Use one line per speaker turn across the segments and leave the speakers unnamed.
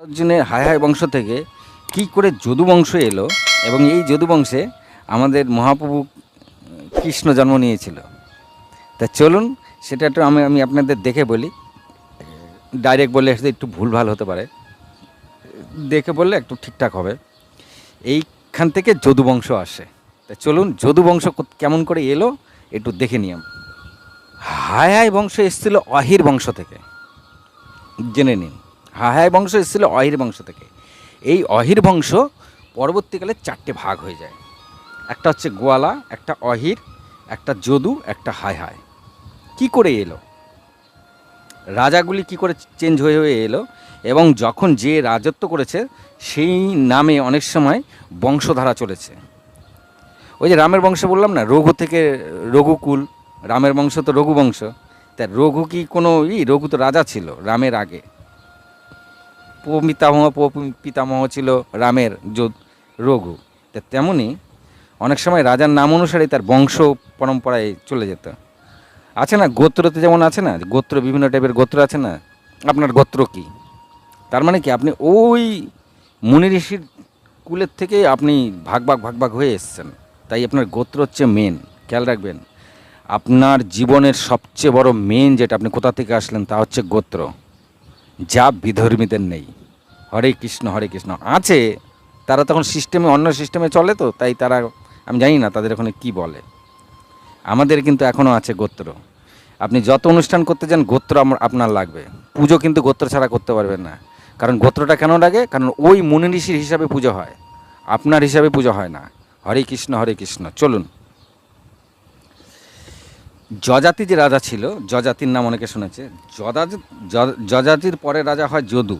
অর্জুনের হায় হায় বংশ থেকে কি করে যদু বংশ এলো এবং এই যদু বংশে আমাদের মহাপ্রভু কৃষ্ণ জন্ম নিয়েছিল। তা চলুন, সেটা একটু আমি আমি আপনাদের দেখে বলি। ডাইরেক্ট বললে হয়তো একটু ভুলভাল হতে পারে। দেখে বললে একটু ঠিকঠাক হবে। এইখান থেকে যদু বংশ আসে। তা চলুন, যদু বংশ কেমন করে এলো একটু দেখে আমরা। হায় হায় বংশ এসেছিল অহির বংশ থেকে। জেনে নিন। হাহায় বংশ এসেছিল অহির বংশ থেকে। এই অহির বংশ পরবর্তীকালে চারটে ভাগ হয়ে যায়। একটা হচ্ছে গোয়ালা, একটা অহির, একটা যদু, একটা হায় হায়। কি করে এলো? রাজাগুলি কি করে চেঞ্জ হয়ে হয়ে এলো? এবং যখন যে রাজত্ব করেছে, সেই নামে অনেক সময় বংশধারা চলেছে। ওই যে রামের বংশ বললাম না, রঘু থেকে রঘুকুল। রামের বংশ তো রঘু বংশ তা রঘু কি কোনো ই, রঘু তো রাজা ছিল, রামের আগে। পিতামহ পিতামহ ছিল রামের যোধ রঘু। তা তেমনই অনেক সময় রাজার নাম অনুসারে তার বংশ পরম্পরায় চলে যেত। আছে না? গোত্রতে যেমন আছে না? গোত্র, বিভিন্ন টাইপের গোত্র আছে না? আপনার গোত্র কি? তার মানে কি, আপনি ওই মুনি ঋষির কুলের থেকে আপনি ভাগ ভাগ ভাগ ভাগ হয়ে এসছেন। তাই আপনার গোত্র হচ্ছে মেন খেয়াল রাখবেন, আপনার জীবনের সবচেয়ে বড় মেন যেটা আপনি কোথা থেকে আসলেন তা হচ্ছে গোত্র। যা বিধর্মীদের নেই। হরে কৃষ্ণ হরে কৃষ্ণ। আছে, তারা তখন সিস্টেমে অন্য সিস্টেমে চলে তো, তাই তারা, আমি জানি না তাদের ওখানে কি বলে। আমাদের কিন্তু এখনও আছে গোত্র। আপনি যত অনুষ্ঠান করতে যান, গোত্র আপনার লাগবে। পুজো কিন্তু গোত্র ছাড়া করতে পারবেন না। কারণ গোত্রটা কেন লাগে? কারণ ওই মুনি ঋষির হিসাবে পুজো হয়। আপনার হিসাবে পুজো হয় না। হরে কৃষ্ণ হরে কৃষ্ণ। চলুন। যজাতি যে রাজা ছিল, যজাতির নাম অনেকে শুনেছে যদাতি যজাতির পরে রাজা হয় যদু।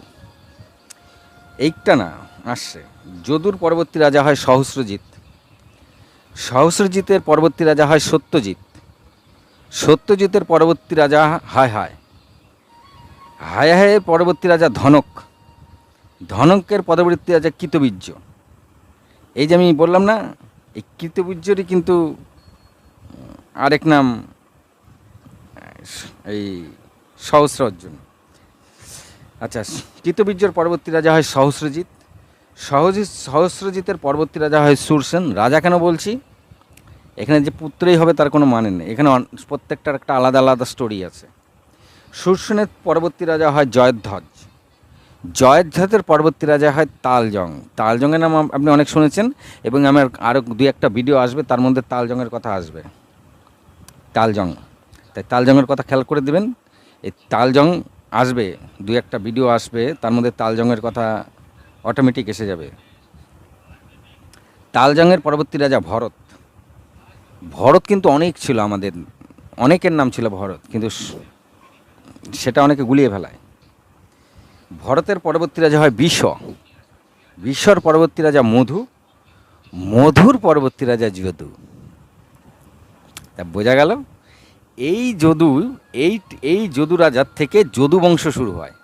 এইটা না, আসছে। যদুর পরবর্তী রাজা হয় সহস্রজিৎ। সহস্রজিতের পরবর্তী রাজা হয় সত্যজিৎ। সত্যজিতের পরবর্তী রাজা হায় হায়। হায় হায়ের পরবর্তী রাজা ধনক। ধনকের পরবর্তী রাজা কৃতবীর্য। এই যে আমি বললাম না, এই কৃতবীর্যরই কিন্তু আরেক নাম এই সহস্র অর্জুন। আচ্ছা কৃতবীর্যর পরবর্তী রাজা হয় সহস্রজিৎ। সহজিৎ সহস্রজিতের পরবর্তী রাজা হয় সুরসেন। রাজা কেন বলছি? এখানে যে পুত্রই হবে তার কোনো মানে নেই। এখানে প্রত্যেকটার একটা আলাদা আলাদা স্টোরি আছে। সুরসেনের পরবর্তী রাজা হয় জয়ধ্বজ। জয়ধ্বজের পরবর্তী রাজা হয় তালজং। তালজংয়ের নাম আপনি অনেক শুনেছেন এবং আমার আরও দুই একটা ভিডিও আসবে, তার মধ্যে তালজংয়ের কথা আসবে। তালজং। তাই তালজংয়ের কথা খেয়াল করে দেবেন। এই তালজং আসবে, দুই একটা ভিডিও আসবে, তার মধ্যে তালজংয়ের কথা অটোমেটিক এসে যাবে। তালজংয়ের পরবর্তী রাজা ভরত। ভরত কিন্তু অনেক ছিল আমাদের, অনেকের নাম ছিল ভরত, কিন্তু সেটা অনেকে গুলিয়ে ফেলায়। ভরতের পরবর্তী রাজা হয় বিষ বিশ্বর পরবর্তী রাজা মধু, মধুর পরবর্তী রাজা যদু। তা বোঝা গেল? এই যদু, এই এই যদু রাজার থেকে যদু বংশ শুরু হয়।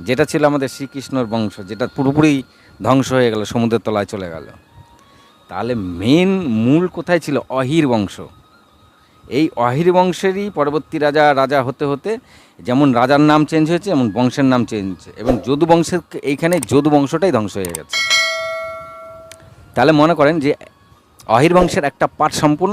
যেটা ছিল আমাদের শ্রীকৃষ্ণর বংশ, যেটা পুরোপুরি ধ্বংস হয়ে গেল, সমুদ্রের তলায় চলে গেল। তাহলে মেন মূল কোথায় ছিল? অহির বংশ। এই অহির বংশেরই পরবর্তী রাজা রাজা হতে হতে যেমন রাজার নাম চেঞ্জ হয়েছে এমন বংশের নাম চেঞ্জ হয়েছে, এবং যদু বংশের এইখানে যদু বংশটাই ধ্বংস হয়ে গেছে। তাহলে মনে করেন যে অহির বংশের একটা পার্ট সম্পূর্ণ